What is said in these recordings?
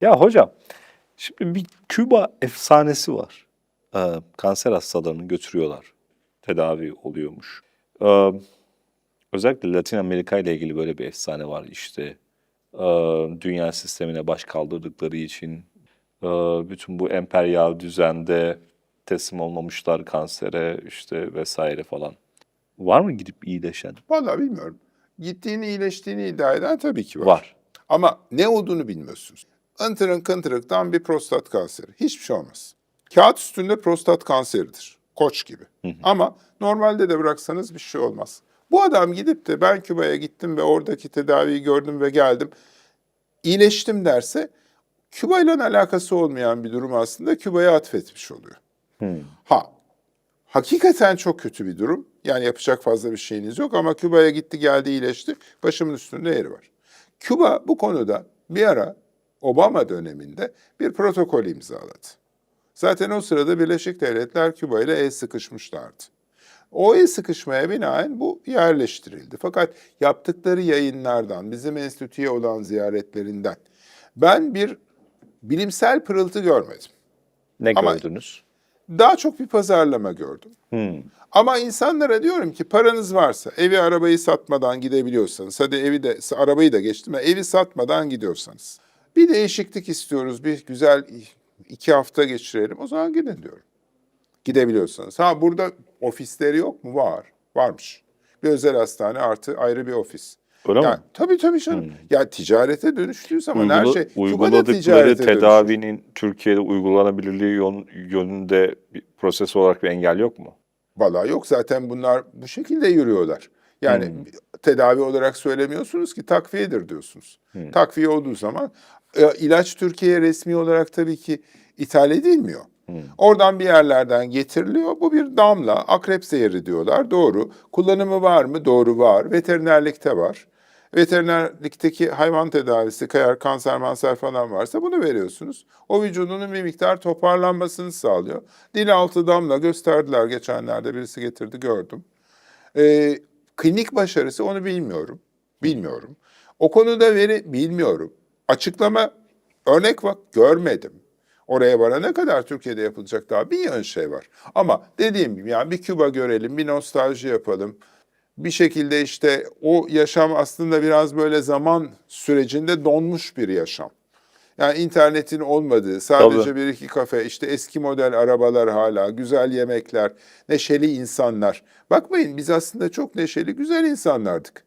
Ya hocam, şimdi bir Küba efsanesi var. Ee, kanser hastalarını götürüyorlar. Tedavi oluyormuş. Ee, özellikle Latin Amerika ile ilgili böyle bir efsane var işte. Ee, dünya sistemine baş kaldırdıkları için e, bütün bu emperyal düzende teslim olmamışlar kansere işte vesaire falan. Var mı gidip iyileşen? Vallahi bilmiyorum. Gittiğini iyileştiğini iddia eden tabii ki var. Var. Ama ne olduğunu bilmiyorsunuz. Intırın kıntırıktan bir prostat kanseri. Hiçbir şey olmaz. Kağıt üstünde prostat kanseridir. Koç gibi. Ama normalde de bıraksanız bir şey olmaz. Bu adam gidip de ben Küba'ya gittim ve oradaki tedaviyi gördüm ve geldim. iyileştim derse Küba ile alakası olmayan bir durum aslında Küba'ya atfetmiş oluyor. Ha, hakikaten çok kötü bir durum. Yani yapacak fazla bir şeyiniz yok ama Küba'ya gitti geldi iyileşti. Başımın üstünde yeri var. Küba bu konuda bir ara Obama döneminde bir protokol imzaladı. Zaten o sırada Birleşik Devletler Küba ile el sıkışmışlardı. O el sıkışmaya binaen bu yerleştirildi. Fakat yaptıkları yayınlardan, bizim enstitüye olan ziyaretlerinden ben bir bilimsel pırıltı görmedim. Ne Ama- gördünüz? Daha çok bir pazarlama gördüm. Ama insanlara diyorum ki paranız varsa, evi arabayı satmadan gidebiliyorsanız, hadi evi de arabayı da geçtim, evi satmadan gidiyorsanız, bir değişiklik istiyoruz, bir güzel iki hafta geçirelim, o zaman gidin diyorum. Gidebiliyorsanız. Ha burada ofisleri yok mu? Var. Varmış. Bir özel hastane artı ayrı bir ofis. Öyle Yani, mi? tabii tabii canım. Ya ticarete dönüştüğü zaman her Uygula- şey Küba'da uyguladıkları tedavinin Türkiye'de uygulanabilirliği yön- yönünde bir proses olarak bir engel yok mu? Vallahi yok zaten bunlar bu şekilde yürüyorlar. Yani tedavi olarak söylemiyorsunuz ki takviyedir diyorsunuz. Takviye olduğu zaman ilaç Türkiye'ye resmi olarak tabii ki ithal edilmiyor. Oradan bir yerlerden getiriliyor. Bu bir damla, akrep zehri diyorlar. Doğru. Kullanımı var mı? Doğru var. Veterinerlikte var. Veterinerlikteki hayvan tedavisi, eğer kanser manser falan varsa bunu veriyorsunuz. O vücudunun bir miktar toparlanmasını sağlıyor. Dil altı damla gösterdiler geçenlerde birisi getirdi gördüm. Ee, klinik başarısı onu bilmiyorum. Bilmiyorum. O konuda veri bilmiyorum. Açıklama örnek bak görmedim. Oraya varana kadar Türkiye'de yapılacak daha bir yığın şey var. Ama dediğim gibi yani bir Küba görelim, bir nostalji yapalım. Bir şekilde işte o yaşam aslında biraz böyle zaman sürecinde donmuş bir yaşam. Yani internetin olmadığı, sadece Tabii. bir iki kafe, işte eski model arabalar hala, güzel yemekler, neşeli insanlar. Bakmayın biz aslında çok neşeli, güzel insanlardık.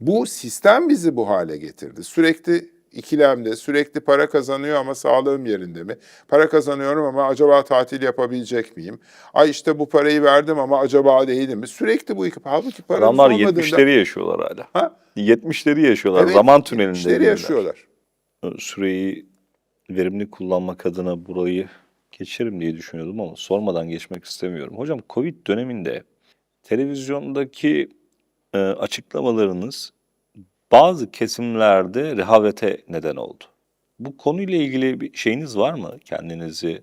Bu sistem bizi bu hale getirdi. Sürekli ikilemde, sürekli para kazanıyor ama sağlığım yerinde mi? Para kazanıyorum ama acaba tatil yapabilecek miyim? Ay işte bu parayı verdim ama acaba değilim mi? Sürekli bu iki. Halbuki paranız Adamlar olmadığında... 70'leri yaşıyorlar hala. Ha? 70'leri yaşıyorlar. Evet, Zaman tünelinde. 70'leri gidiyorlar. yaşıyorlar. Süreyi verimli kullanmak adına burayı geçerim diye düşünüyordum ama sormadan geçmek istemiyorum. Hocam Covid döneminde televizyondaki e, açıklamalarınız bazı kesimlerde rehavete neden oldu. Bu konuyla ilgili bir şeyiniz var mı? Kendinizi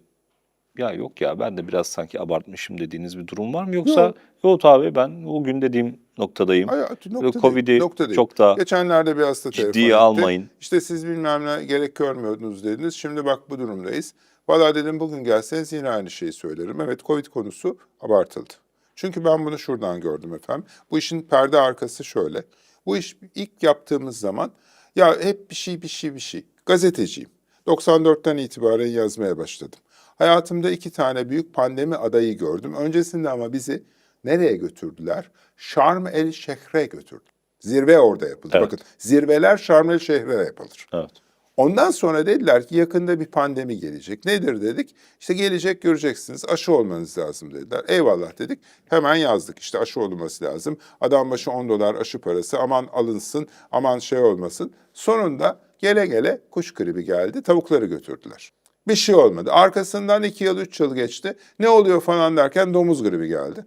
ya yok ya ben de biraz sanki abartmışım dediğiniz bir durum var mı? Yoksa Yok. yok, abi ben o gün dediğim noktadayım. Nokta Covid'i nokta çok da Geçenlerde bir hasta ciddiye etti. almayın. İşte siz bilmem ne gerek görmüyordunuz dediniz. Şimdi bak bu durumdayız. Valla dedim bugün gelseniz yine aynı şeyi söylerim. Evet Covid konusu abartıldı. Çünkü ben bunu şuradan gördüm efendim. Bu işin perde arkası şöyle. Bu iş ilk yaptığımız zaman ya hep bir şey bir şey bir şey. Gazeteciyim. 94'ten itibaren yazmaya başladım. Hayatımda iki tane büyük pandemi adayı gördüm. Öncesinde ama bizi nereye götürdüler? Şarm el Şehre götürdü. Zirve orada yapıldı. Evet. Bakın zirveler Şarm el Şehre yapılır. Evet. Ondan sonra dediler ki yakında bir pandemi gelecek. Nedir dedik? İşte gelecek göreceksiniz. Aşı olmanız lazım dediler. Eyvallah dedik. Hemen yazdık. İşte aşı olması lazım. Adam başı 10 dolar aşı parası. Aman alınsın, aman şey olmasın. Sonunda gele gele kuş gribi geldi. Tavukları götürdüler. Bir şey olmadı. Arkasından 2 yıl 3 yıl geçti. Ne oluyor falan derken domuz gribi geldi.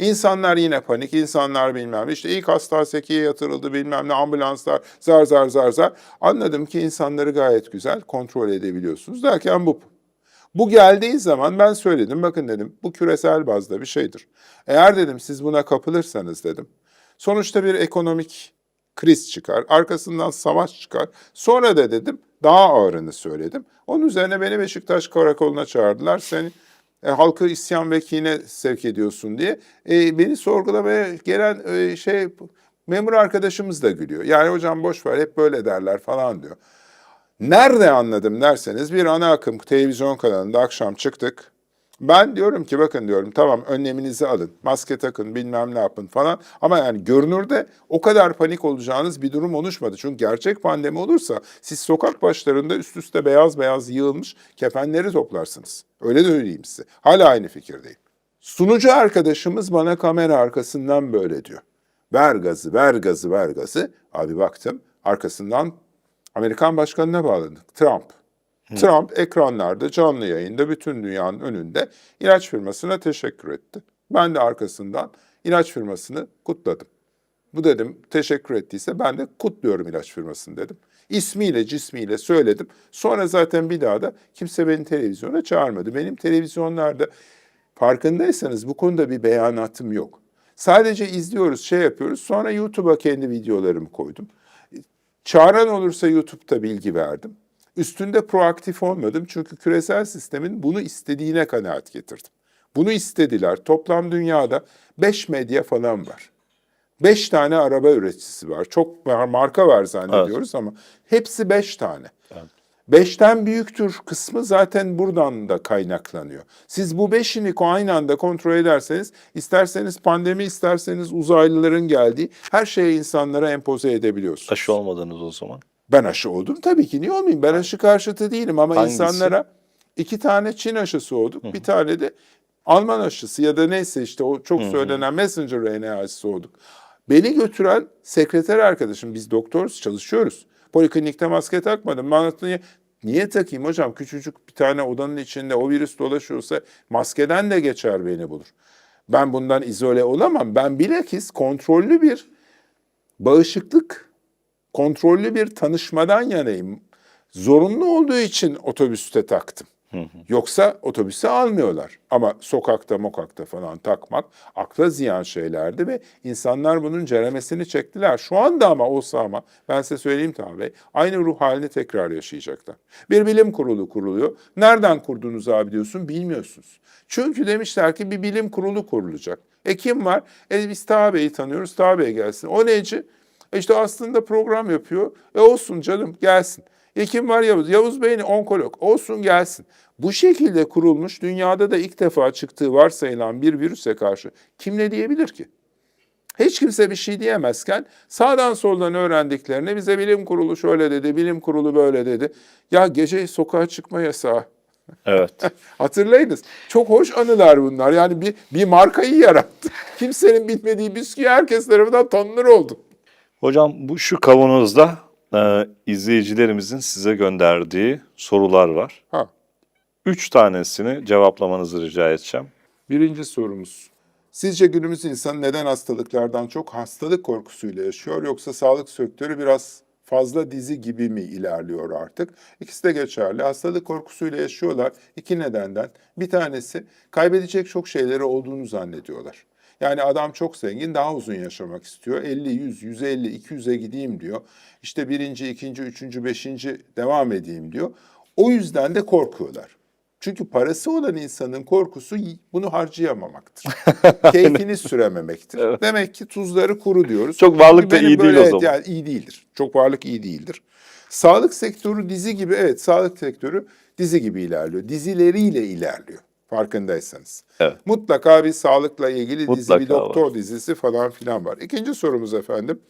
İnsanlar yine panik, insanlar bilmem. İşte ilk hasta sekiye yatırıldı bilmem ne, ambulanslar zar zar zar zar. Anladım ki insanları gayet güzel kontrol edebiliyorsunuz derken bu. Bu geldiği zaman ben söyledim, bakın dedim bu küresel bazda bir şeydir. Eğer dedim siz buna kapılırsanız dedim. Sonuçta bir ekonomik kriz çıkar, arkasından savaş çıkar. Sonra da dedim daha ağırını söyledim. Onun üzerine beni Beşiktaş karakoluna çağırdılar. Seni e, halkı isyan ve kine sevk ediyorsun diye. E, beni sorgulamaya gelen e, şey memur arkadaşımız da gülüyor. Yani hocam boş ver hep böyle derler falan diyor. Nerede anladım derseniz bir ana akım televizyon kanalında akşam çıktık. Ben diyorum ki bakın diyorum tamam önleminizi alın. Maske takın bilmem ne yapın falan. Ama yani görünürde o kadar panik olacağınız bir durum oluşmadı. Çünkü gerçek pandemi olursa siz sokak başlarında üst üste beyaz beyaz yığılmış kefenleri toplarsınız. Öyle de söyleyeyim size. Hala aynı fikirdeyim. Sunucu arkadaşımız bana kamera arkasından böyle diyor. Ver gazı, ver gazı, ver gazı. Abi baktım arkasından Amerikan başkanına bağladık. Trump. Trump ekranlarda canlı yayında bütün dünyanın önünde ilaç firmasına teşekkür etti. Ben de arkasından ilaç firmasını kutladım. Bu dedim teşekkür ettiyse ben de kutluyorum ilaç firmasını dedim. İsmiyle cismiyle söyledim. Sonra zaten bir daha da kimse beni televizyona çağırmadı. Benim televizyonlarda farkındaysanız bu konuda bir beyanatım yok. Sadece izliyoruz, şey yapıyoruz. Sonra YouTube'a kendi videolarımı koydum. Çağıran olursa YouTube'da bilgi verdim. Üstünde proaktif olmadım çünkü küresel sistemin bunu istediğine kanaat getirdim. Bunu istediler. Toplam dünyada 5 medya falan var. 5 tane araba üreticisi var. Çok mar- marka var zannediyoruz ama hepsi 5 tane. Beşten büyüktür kısmı zaten buradan da kaynaklanıyor. Siz bu beşini aynı anda kontrol ederseniz, isterseniz pandemi, isterseniz uzaylıların geldiği her şeyi insanlara empoze edebiliyorsunuz. Aşı olmadınız o zaman. Ben aşı oldum tabii ki. Niye olmayayım? Ben aşı karşıtı değilim ama Hangisi? insanlara iki tane Çin aşısı olduk. Bir tane de Alman aşısı ya da neyse işte o çok söylenen messenger RNA aşısı olduk. Beni götüren sekreter arkadaşım, biz doktoruz, çalışıyoruz. Poliklinikte maske takmadım. Bana niye, niye takayım hocam? Küçücük bir tane odanın içinde o virüs dolaşıyorsa maskeden de geçer beni bulur. Ben bundan izole olamam. Ben bilakis kontrollü bir bağışıklık kontrollü bir tanışmadan yanayım. Zorunlu olduğu için otobüste taktım. Yoksa otobüse almıyorlar. Ama sokakta mokakta falan takmak akla ziyan şeylerdi ve insanlar bunun ceremesini çektiler. Şu anda ama olsa ama ben size söyleyeyim Taha Bey aynı ruh halini tekrar yaşayacaklar. Bir bilim kurulu kuruluyor. Nereden kurdunuz abi diyorsun bilmiyorsunuz. Çünkü demişler ki bir bilim kurulu kurulacak. E kim var? E biz Taha Bey'i tanıyoruz. Taha Bey gelsin. O neci? İşte aslında program yapıyor. E olsun canım gelsin. E kim var Yavuz? Yavuz Bey'in onkolog. Olsun gelsin. Bu şekilde kurulmuş dünyada da ilk defa çıktığı varsayılan bir virüse karşı kim ne diyebilir ki? Hiç kimse bir şey diyemezken sağdan soldan öğrendiklerini bize bilim kurulu şöyle dedi, bilim kurulu böyle dedi. Ya gece sokağa çıkma yasağı. Evet. Hatırlayınız. Çok hoş anılar bunlar. Yani bir, bir markayı yarattı. Kimsenin bilmediği bisküvi herkes tarafından tanınır oldu. Hocam bu şu kavanozda e, izleyicilerimizin size gönderdiği sorular var. Ha. Üç tanesini cevaplamanızı rica edeceğim. Birinci sorumuz. Sizce günümüz insanı neden hastalıklardan çok hastalık korkusuyla yaşıyor yoksa sağlık sektörü biraz fazla dizi gibi mi ilerliyor artık? İkisi de geçerli. Hastalık korkusuyla yaşıyorlar iki nedenden. Bir tanesi kaybedecek çok şeyleri olduğunu zannediyorlar. Yani adam çok zengin, daha uzun yaşamak istiyor. 50, 100, 150, 200'e gideyim diyor. İşte birinci, ikinci, üçüncü, beşinci devam edeyim diyor. O yüzden de korkuyorlar. Çünkü parası olan insanın korkusu bunu harcayamamaktır. Keyfini sürememektir. Demek ki tuzları kuru diyoruz. Çok varlık da iyi değil o zaman. Yani iyi değildir. Çok varlık iyi değildir. Sağlık sektörü dizi gibi, evet sağlık sektörü dizi gibi ilerliyor. Dizileriyle ilerliyor. Farkındaysanız. Evet. Mutlaka bir sağlıkla ilgili dizi, Mutlaka bir doktor dizisi falan filan var. İkinci sorumuz efendim.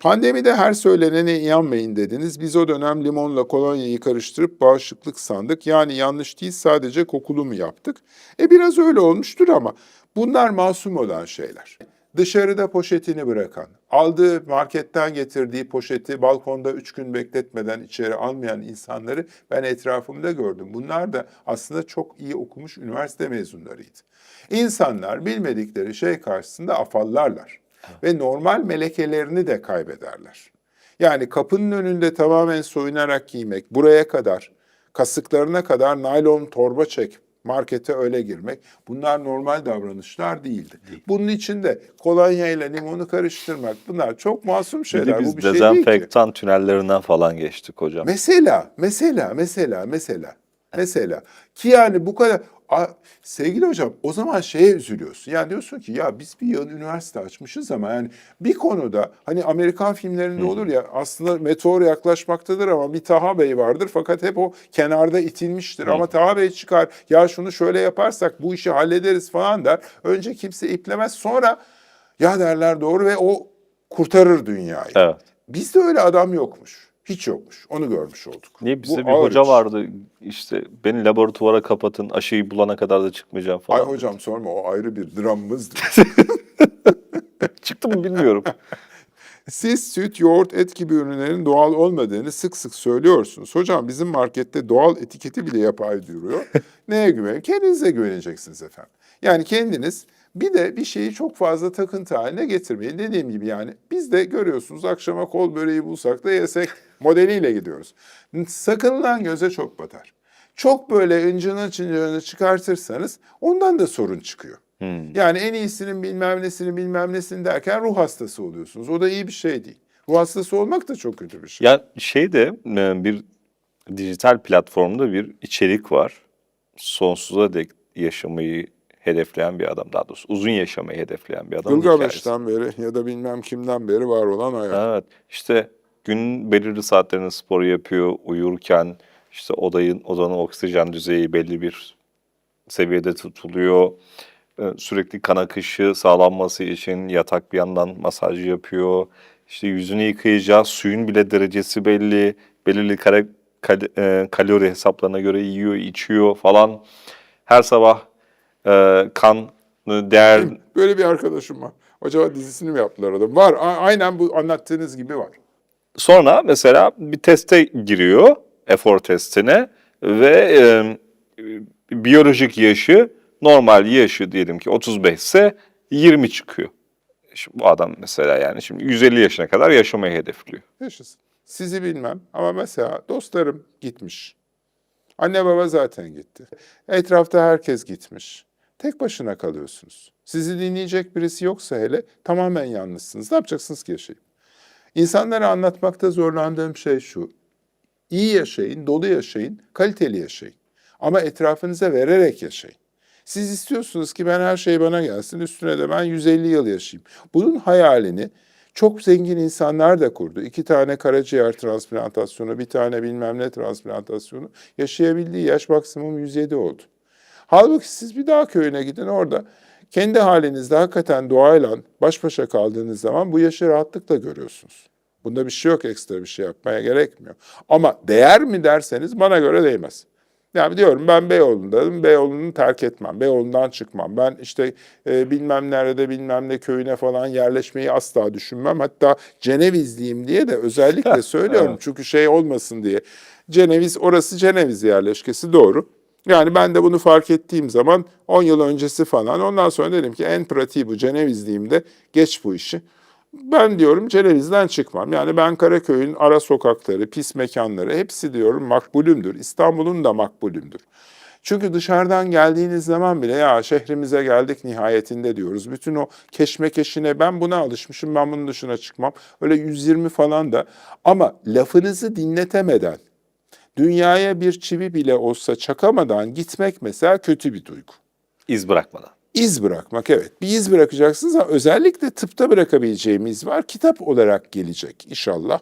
Pandemide her söylenene inanmayın dediniz. Biz o dönem limonla kolonyayı karıştırıp bağışıklık sandık. Yani yanlış değil sadece kokulu mu yaptık? E biraz öyle olmuştur ama bunlar masum olan şeyler. Dışarıda poşetini bırakan, aldığı marketten getirdiği poşeti balkonda üç gün bekletmeden içeri almayan insanları ben etrafımda gördüm. Bunlar da aslında çok iyi okumuş üniversite mezunlarıydı. İnsanlar bilmedikleri şey karşısında afallarlar ve normal melekelerini de kaybederler. Yani kapının önünde tamamen soyunarak giymek, buraya kadar, kasıklarına kadar naylon torba çek, markete öyle girmek bunlar normal davranışlar değildi. Bunun için de kolonya ile limonu karıştırmak bunlar çok masum şeyler. de Bu biz bir şey değil ki. dezenfektan tünellerinden falan geçtik hocam. Mesela, mesela, mesela, mesela, mesela. Ki yani bu kadar... A- sevgili hocam o zaman şeye üzülüyorsun. Yani diyorsun ki ya biz bir yıl üniversite açmışız ama yani bir konuda hani Amerikan filmlerinde olur ya aslında meteor yaklaşmaktadır ama bir Taha Bey vardır fakat hep o kenarda itilmiştir. Ama Taha Bey çıkar ya şunu şöyle yaparsak bu işi hallederiz falan der. Önce kimse iplemez sonra ya derler doğru ve o kurtarır dünyayı. Evet. Bizde öyle adam yokmuş. Hiç yokmuş. Onu görmüş olduk. Niye bizde Bu bir ağır hoca iş. vardı işte beni laboratuvara kapatın aşıyı bulana kadar da çıkmayacağım falan. Ay hocam sorma o ayrı bir dramımızdı. Çıktı mı bilmiyorum. Siz süt, yoğurt, et gibi ürünlerin doğal olmadığını sık sık söylüyorsunuz. Hocam bizim markette doğal etiketi bile yapay duruyor. Neye güvenin? Kendinize güveneceksiniz efendim. Yani kendiniz bir de bir şeyi çok fazla takıntı haline getirmeyin. Dediğim gibi yani biz de görüyorsunuz akşama kol böreği bulsak da yesek modeliyle gidiyoruz. Sakınılan göze çok batar. Çok böyle incını çıncını çıkartırsanız ondan da sorun çıkıyor. Yani en iyisinin bilmem nesini bilmem nesini derken ruh hastası oluyorsunuz. O da iyi bir şey değil. Ruh hastası olmak da çok kötü bir şey. Ya şey de e, bir dijital platformda bir içerik var. Sonsuza dek yaşamayı hedefleyen bir adam daha doğrusu uzun yaşamayı hedefleyen bir adam. Gılgameş'ten beri ya da bilmem kimden beri var olan hayat. Evet işte gün belirli saatlerinde sporu yapıyor uyurken işte odayın odanın oksijen düzeyi belli bir seviyede tutuluyor. Ee, Sürekli kan akışı sağlanması için yatak bir yandan masaj yapıyor. İşte yüzünü yıkayacağı suyun bile derecesi belli. Belirli kare, kal- e, kalori hesaplarına göre yiyor, içiyor falan. Her sabah e, kan değer Böyle bir arkadaşım var. Acaba dizisini mi yaptılar adam? Var. aynen bu anlattığınız gibi var. Sonra mesela bir teste giriyor, efor testine ve e, biyolojik yaşı normal yaşı diyelim ki 35 ise 20 çıkıyor. Şimdi bu adam mesela yani şimdi 150 yaşına kadar yaşamayı hedefliyor. Yaşasın. Sizi bilmem ama mesela dostlarım gitmiş. Anne baba zaten gitti. Etrafta herkes gitmiş. Tek başına kalıyorsunuz. Sizi dinleyecek birisi yoksa hele tamamen yalnızsınız. Ne yapacaksınız ki yaşayıp? İnsanlara anlatmakta zorlandığım şey şu. İyi yaşayın, dolu yaşayın, kaliteli yaşayın. Ama etrafınıza vererek yaşayın. Siz istiyorsunuz ki ben her şey bana gelsin, üstüne de ben 150 yıl yaşayayım. Bunun hayalini çok zengin insanlar da kurdu. İki tane karaciğer transplantasyonu, bir tane bilmem ne transplantasyonu. Yaşayabildiği yaş maksimum 107 oldu. Halbuki siz bir dağ köyüne gidin orada kendi halinizde hakikaten doğayla baş başa kaldığınız zaman bu yaşı rahatlıkla görüyorsunuz. Bunda bir şey yok ekstra bir şey yapmaya gerekmiyor. Ama değer mi derseniz bana göre değmez. Yani diyorum ben Beyoğlu'ndayım, Beyoğlu'nu terk etmem, Beyoğlu'ndan çıkmam. Ben işte e, bilmem nerede bilmem ne köyüne falan yerleşmeyi asla düşünmem. Hatta Cenevizliyim diye de özellikle söylüyorum çünkü şey olmasın diye. Ceneviz orası Ceneviz yerleşkesi doğru. Yani ben de bunu fark ettiğim zaman 10 yıl öncesi falan ondan sonra dedim ki en pratiği bu Cenevizliyim de geç bu işi. Ben diyorum Ceneviz'den çıkmam. Yani ben Karaköy'ün ara sokakları, pis mekanları hepsi diyorum makbulümdür. İstanbul'un da makbulümdür. Çünkü dışarıdan geldiğiniz zaman bile ya şehrimize geldik nihayetinde diyoruz. Bütün o keşmekeşine ben buna alışmışım ben bunun dışına çıkmam. Öyle 120 falan da ama lafınızı dinletemeden dünyaya bir çivi bile olsa çakamadan gitmek mesela kötü bir duygu. İz bırakmadan. İz bırakmak evet. Bir iz bırakacaksınız ama özellikle tıpta bırakabileceğim iz var. Kitap olarak gelecek inşallah.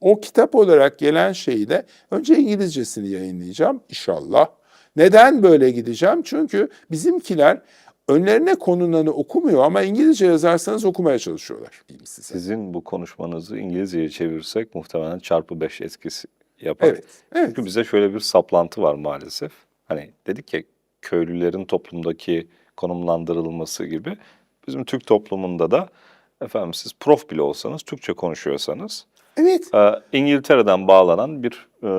O kitap olarak gelen şeyi de önce İngilizcesini yayınlayacağım inşallah. Neden böyle gideceğim? Çünkü bizimkiler önlerine konulanı okumuyor ama İngilizce yazarsanız okumaya çalışıyorlar. Sizin bu konuşmanızı İngilizceye çevirirsek muhtemelen çarpı 5 etkisi yapar. Evet, evet. Çünkü bize şöyle bir saplantı var maalesef. Hani dedik ya köylülerin toplumdaki konumlandırılması gibi. Bizim Türk toplumunda da efendim siz prof bile olsanız, Türkçe konuşuyorsanız Evet. e, İngiltere'den bağlanan bir e,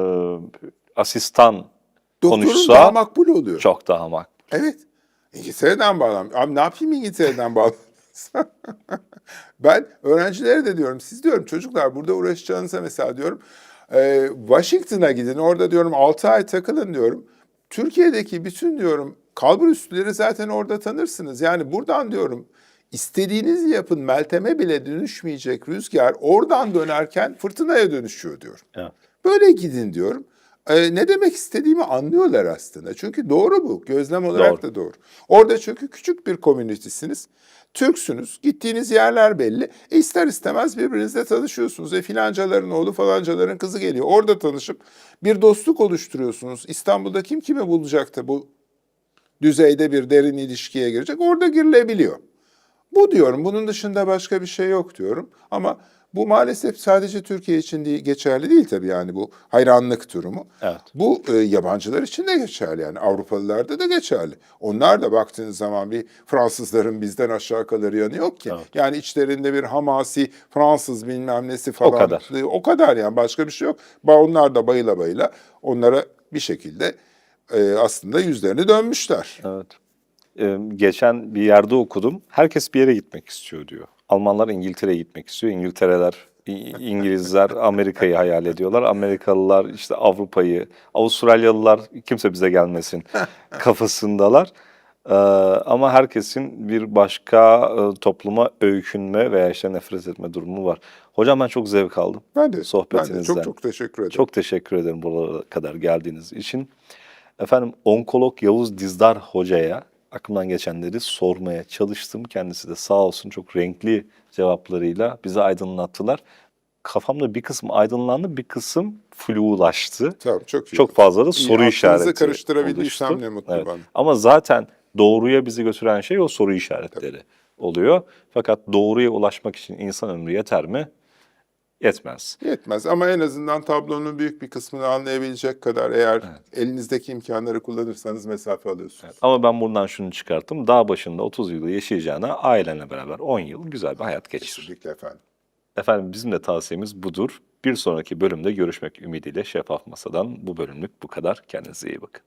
asistan Doktorun konuşsa daha makbul oluyor. çok daha makbul. Evet. İngiltere'den bağlan. Abi ne yapayım İngiltere'den bağlan? ben öğrencilere de diyorum, siz diyorum çocuklar burada uğraşacağınıza mesela diyorum, e, Washington'a gidin, orada diyorum 6 ay takılın diyorum. Türkiye'deki bütün diyorum kalbur üstleri zaten orada tanırsınız. Yani buradan diyorum istediğinizi yapın Meltem'e bile dönüşmeyecek rüzgar oradan dönerken fırtınaya dönüşüyor diyorum. Evet. Böyle gidin diyorum. Ee, ne demek istediğimi anlıyorlar aslında. Çünkü doğru bu. Gözlem olarak Doğru. da doğru. Orada çünkü küçük bir komünitesiniz. Türksünüz. Gittiğiniz yerler belli. E ister istemez birbirinizle tanışıyorsunuz. E filancaların oğlu falancaların kızı geliyor. Orada tanışıp bir dostluk oluşturuyorsunuz. İstanbul'da kim kimi bulacak da bu düzeyde bir derin ilişkiye girecek. Orada girilebiliyor. Bu diyorum. Bunun dışında başka bir şey yok diyorum. Ama bu maalesef sadece Türkiye için değil, geçerli değil tabii yani bu hayranlık durumu. Evet. Bu e, yabancılar için de geçerli yani Avrupalılarda da geçerli. Onlar da baktığınız zaman bir Fransızların bizden aşağı kalır yanı yok ki. Evet. Yani içlerinde bir hamasi Fransız bilmem nesi falan. kadar. E, O kadar yani başka bir şey yok. Onlar da bayıla bayıla onlara bir şekilde e, aslında yüzlerini dönmüşler. Evet. Ee, geçen bir yerde okudum. Herkes bir yere gitmek istiyor diyor. Almanlar İngiltere'ye gitmek istiyor. İngiltereler, İngilizler Amerika'yı hayal ediyorlar. Amerikalılar işte Avrupa'yı, Avustralyalılar kimse bize gelmesin kafasındalar. Ee, ama herkesin bir başka e, topluma öykünme veya işte nefret etme durumu var. Hocam ben çok zevk aldım. Ben de, ben de Sohbetinizden. çok çok teşekkür ederim. Çok teşekkür ederim buralara kadar geldiğiniz için. Efendim onkolog Yavuz Dizdar Hoca'ya aklımdan geçenleri sormaya çalıştım. Kendisi de sağ olsun çok renkli cevaplarıyla bizi aydınlattılar. Kafamda bir kısım aydınlandı, bir kısım flulaştı. Tamam, çok iyi. Çok fazla da İyi, soru işareti karıştırabildiysem ne mutlu Evet. bana. Ama zaten doğruya bizi götüren şey o soru işaretleri oluyor. Fakat doğruya ulaşmak için insan ömrü yeter mi? Yetmez. Yetmez ama en azından tablonun büyük bir kısmını anlayabilecek kadar eğer elinizdeki imkanları kullanırsanız mesafe alıyorsunuz. Ama ben bundan şunu çıkarttım. Dağ başında 30 yıl yaşayacağına ailenle beraber 10 yıl güzel bir hayat geçir. Kesinlikle efendim. Efendim bizim de tavsiyemiz budur. Bir sonraki bölümde görüşmek ümidiyle Şeffaf Masa'dan bu bölümlük bu kadar. Kendinize iyi bakın.